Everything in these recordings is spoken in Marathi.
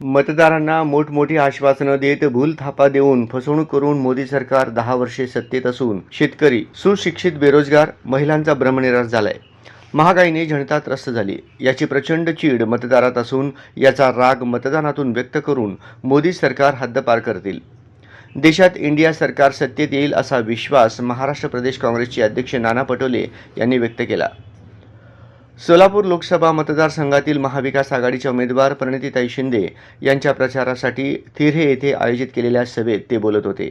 मतदारांना मोठमोठी आश्वासनं देत भूल थापा देऊन फसवणूक करून मोदी सरकार दहा वर्षे सत्तेत असून शेतकरी सुशिक्षित बेरोजगार महिलांचा भ्रमनिरास झालाय. महागाईने जनता त्रस्त झाली. याची प्रचंड चीड मतदारात असून याचा राग मतदानातून व्यक्त करून मोदी सरकार हद्दपार करतील. देशात इंडिया सरकार सत्तेत येईल असा विश्वास महाराष्ट्र प्रदेश काँग्रेसचे अध्यक्ष नाना पटोले यांनी व्यक्त केला. सोलापूर लोकसभा मतदारसंघातील महाविकास आघाडीच्या उमेदवार प्रणितीताई शिंदे यांच्या प्रचारासाठी थिरे येथे आयोजित केलेल्या सभेत ते बोलत होते.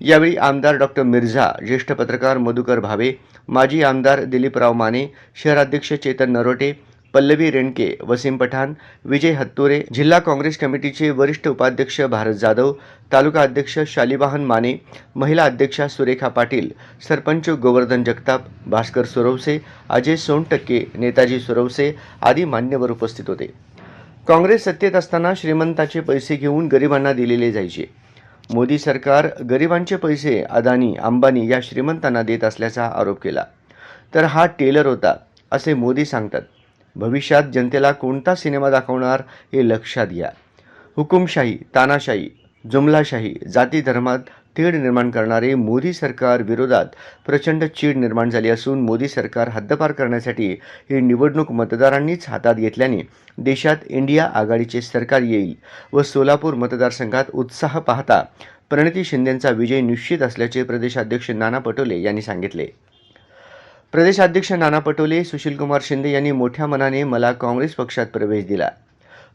यावेळी आमदार डॉक्टर मिर्झा ज्येष्ठ पत्रकार मधुकर भावे माजी आमदार दिलीपराव माने शहराध्यक्ष चेतन नरोटे पल्लवी रेणके वसीम पठाण विजय हत्तुरे जिल्हा काँग्रेस कमिटीचे वरिष्ठ उपाध्यक्ष भारत जाधव तालुका अध्यक्ष शालिवाहन माने महिला अध्यक्षा सुरेखा पाटील सरपंच गोवर्धन जगताप भास्कर सुरवसे अजय सोनटक्के नेताजी सुरवसे आदी मान्यवर उपस्थित होते. काँग्रेस सत्तेत असताना श्रीमंताचे पैसे घेऊन गरिबांना दिलेले जायचे. मोदी सरकार गरिबांचे पैसे अदानी अंबानी या श्रीमंतांना देत असल्याचा आरोप केला. तर हा टेलर होता असे मोदी सांगतात. भविष्यात जनतेला कोणता सिनेमा दाखवणार हे लक्षात घ्या. हुकुमशाही तानाशाही जुमलाशाही जाती धर्मात तेढ निर्माण करणारे मोदी सरकार विरोधात प्रचंड चीड निर्माण झाली असून मोदी सरकार हद्दपार करण्यासाठी ही निवडणूक मतदारांनीच हातात घेतल्याने देशात इंडिया आघाडीचे सरकार येईल व सोलापूर मतदारसंघात उत्साह पाहता प्रणिती शिंदेंचा विजय निश्चित असल्याचे प्रदेशाध्यक्ष नाना पटोले यांनी सांगितले. प्रदेशाध्यक्ष नाना पटोले सुशीलकुमार शिंदे यांनी मोठ्या मनाने मला काँग्रेस पक्षात प्रवेश दिला.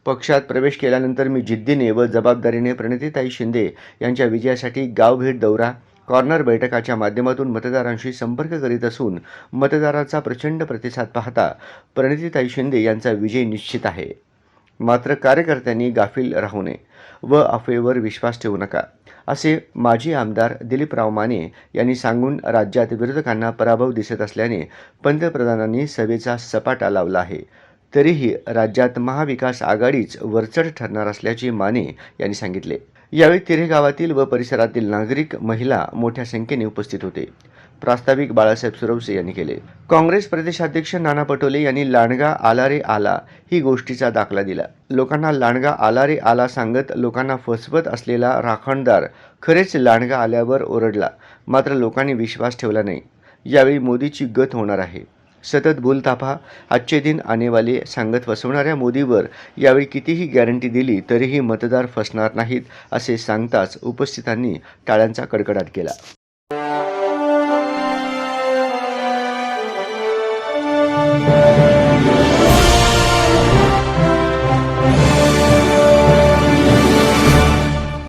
पक्षात प्रवेश केल्यानंतर मी जिद्दीने व जबाबदारीने प्रणितीताई शिंदे यांच्या विजयासाठी गावभेट दौरा कॉर्नर बैठकाच्या माध्यमातून मतदारांशी संपर्क करीत असून मतदाराचा प्रचंड प्रतिसाद पाहता प्रणितीताई शिंदे यांचा विजय निश्चित आहे. मात्र कार्यकर्त्यांनी गाफील राहू नये व अफवेवर विश्वास ठेवू नका. असे माजी आमदार दिलीपराव माने यांनी सांगून राज्यात विरोधकांना पराभव दिसत असल्याने पंतप्रधानांनी सभेचा सपाटा लावला आहे. तरीही राज्यात महाविकास आघाडीच वरचढ ठरणार असल्याचे माने यांनी सांगितले. यावेळी तिरे गावातील व परिसरातील नागरिक महिला मोठ्या संख्येने उपस्थित होते. प्रास्ताविक बाळासाहेब सुरवसे यांनी केले. काँग्रेस प्रदेशाध्यक्ष नाना पटोले यांनी लांडगा आला रे आला ही गोष्टीचा दाखला दिला. लोकांना लांडगा आला रे आला सांगत लोकांना फसवत असलेला राखणदार खरेच लांडगा आल्यावर ओरडला. मात्र लोकांनी विश्वास ठेवला नाही. यावेळी मोदीची गत होणार आहे. सतत बोलताफा आजचे दिन आनेवाले सांगत फसवणाऱ्या मोदीवर यावेळी कितीही गॅरंटी दिली तरीही मतदार फसणार नाहीत असे सांगताच उपस्थितांनी टाळ्यांचा कडकडाट केला.